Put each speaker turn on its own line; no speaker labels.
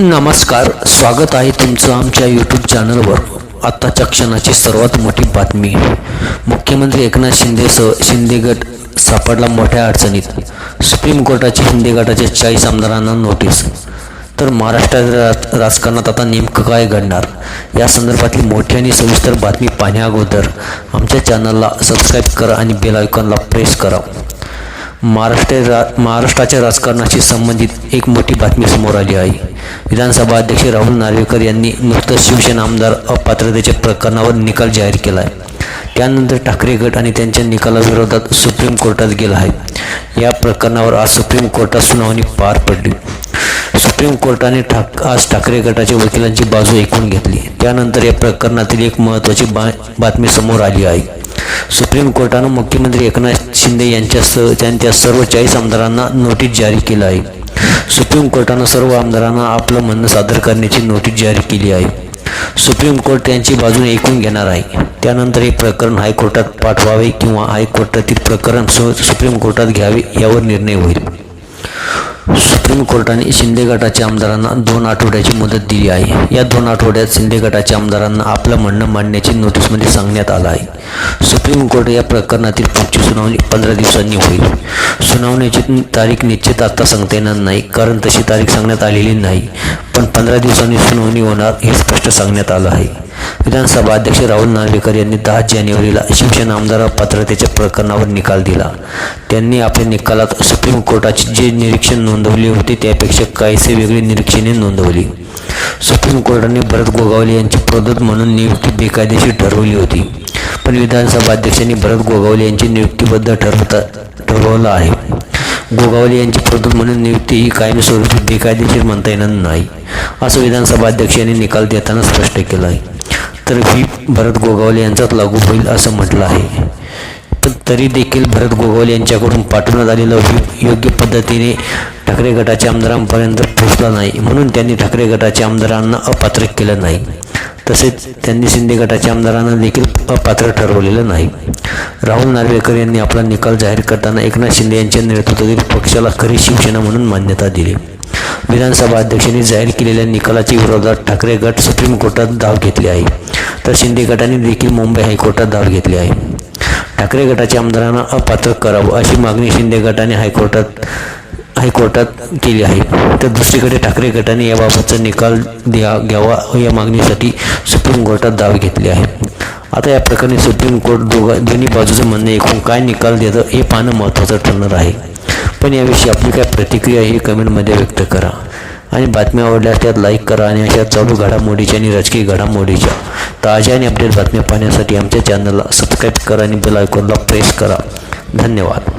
नमस्कार स्वागत आहे तुमचं आमच्या यूट्यूब चॅनलवर आत्ताच्या क्षणाची सर्वात मोठी बातमी. मुख्यमंत्री एकनाथ शिंदेसह शिंदे गट सापडला मोठ्या अडचणीत. सुप्रीम कोर्टाची शिंदे गटाच्या चाळीस आमदारांना नोटीस. तर महाराष्ट्रात राज राजकारणात आता नेमकं काय घडणार? या संदर्भातली मोठी आणि सविस्तर बातमी पाहण्याअगोदर आमच्या चॅनलला सबस्क्राईब करा आणि बेल आयकॉनला प्रेस करा. महाराष्ट्र रा महाराष्ट्राच्या राजकारणाशी संबंधित एक मोठी बातमी समोर आली आहे. विधानसभा अध्यक्ष राहुल नार्वेकर यांनी नुकतंच शिवसेना आमदार अपात्रतेच्या प्रकरणावर निकाल जाहीर केला आहे. त्यानंतर ठाकरे गट आणि त्यांच्या निकालाविरोधात सुप्रीम कोर्टात गेला आहे. या प्रकरणावर आज सुप्रीम कोर्टात सुनावणी पार पडली. सुप्रीम कोर्टाने ठाक आज ठाकरे गटाच्या वकिलांची बाजू ऐकून घेतली. त्यानंतर या प्रकरणातील एक महत्त्वाची बा बातमी समोर आली आहे. सुप्रीम कोर्टानं मुख्यमंत्री एकनाथ शिंदे यांच्यासह त्यांच्या सर्व चाळीस आमदारांना नोटीस जारी केलं आहे. सुप्रीम कोर्टानं सर्व आमदारांना आपलं म्हणणं सादर करण्याची नोटीस जारी केली आहे. सुप्रीम कोर्ट त्यांची बाजू ऐकून घेणार आहे. त्यानंतर हे प्रकरण हायकोर्टात पाठवावे किंवा हायकोर्टातील प्रकरण सु सुप्रीम कोर्टात घ्यावे यावर निर्णय होईल. सुप्रीम कोर्टाने शिंदे गटाच्या आमदारांना दोन आठवड्याची मुदत दिली आहे. या दोन आठवड्यात शिंदे गटाच्या आमदारांना आपलं म्हणणं मांडण्याची नोटीसमध्ये सांगण्यात आलं आहे. सुप्रीम कोर्ट या प्रकरणातील पुढची सुनावणी पंधरा दिवसांनी होईल. सुनावणीची तारीख निश्चित आता सांगता येणार नाही कारण तशी तारीख सांगण्यात आलेली नाही पण पंधरा दिवसांनी सुनावणी होणार हे स्पष्ट सांगण्यात आलं आहे. विधानसभा अध्यक्ष राहुल नार्वेकर यांनी दहा जानेवारीला शिवसेना आमदार पात्रतेच्या प्रकरणावर निकाल दिला. त्यांनी आपल्या निकालात सुप्रीम कोर्टाचे जे निरीक्षण नोंदवले होते त्यापेक्षा काहीसे वेगळी निरीक्षणे नोंदवली. सुप्रीम कोर्टाने भरत गोगावले यांची प्रदत म्हणून नियुक्ती बेकायदेशीर ठरवली होती. पण विधानसभा अध्यक्षांनी भरत गोगावले यांची नियुक्तीबद्ध ठरवता ठरवलं आहे. गोगावले यांची प्रदूत म्हणून नियुक्ती ही कायमस्वरूपी बेकायदेशीर म्हणता येणार नाही असं विधानसभा अध्यक्षांनी निकाल देताना स्पष्ट केलं आहे. तर व्हीप भरत गोगावले यांचाच लागू होईल असं म्हटलं आहे. पण तरी देखील भरत गोगावले यांच्याकडून पाठवण्यात आलेलं व्हीप योग्य पद्धतीने ठाकरे गटाच्या आमदारांपर्यंत पोहोचला नाही. म्हणून त्यांनी ठाकरे गटाच्या आमदारांना अपात्र केलं नाही. तसेच त्यांनी शिंदे गटाच्या आमदारांना देखील अपात्र ठरवलेलं नाही. राहुल नार्वेकर यांनी आपला निकाल जाहीर करताना एकनाथ शिंदे यांच्या नेतृत्वातील पक्षाला खरी शिवसेना म्हणून मान्यता दिली. विधानसभा अध्यक्षांनी जाहीर केलेल्या निकालाच्या विरोधात ठाकरे गट सुप्रीम कोर्टात धाव घेतली आहे. तर शिंदे गटाने देखील मुंबई हायकोर्टात धाव घेतली आहे. ठाकरे गटाच्या आमदारांना अपात्र करावं अशी मागणी शिंदे गटाने हायकोर्टात हायकोर्टात केली आहे. तर दुसरीकडे ठाकरे गटाने याबाबतचा निकाल द्या घ्यावा या मागणीसाठी सुप्रीम कोर्टात धाव घेतली आहे. आता या प्रकरणी सुप्रीम कोर्ट दोघा दोन्ही बाजूचं म्हणणं एकूण काय निकाल देतं हे पाहणं महत्त्वाचं ठरणार आहे. पण याविषयी आपली काय प्रतिक्रिया ही कमेंटमध्ये व्यक्त करा. आणि बातम्या आवडल्यास त्यात लाईक करा आणि अशा चालू घडामोडीच्या आणि राजकीय घडामोडीच्या ताज्या आणि अपडेट बातम्या पाहण्यासाठी आमच्या चॅनलला सबस्क्राईब करा आणि बेल आयकॉनला प्रेस करा. धन्यवाद.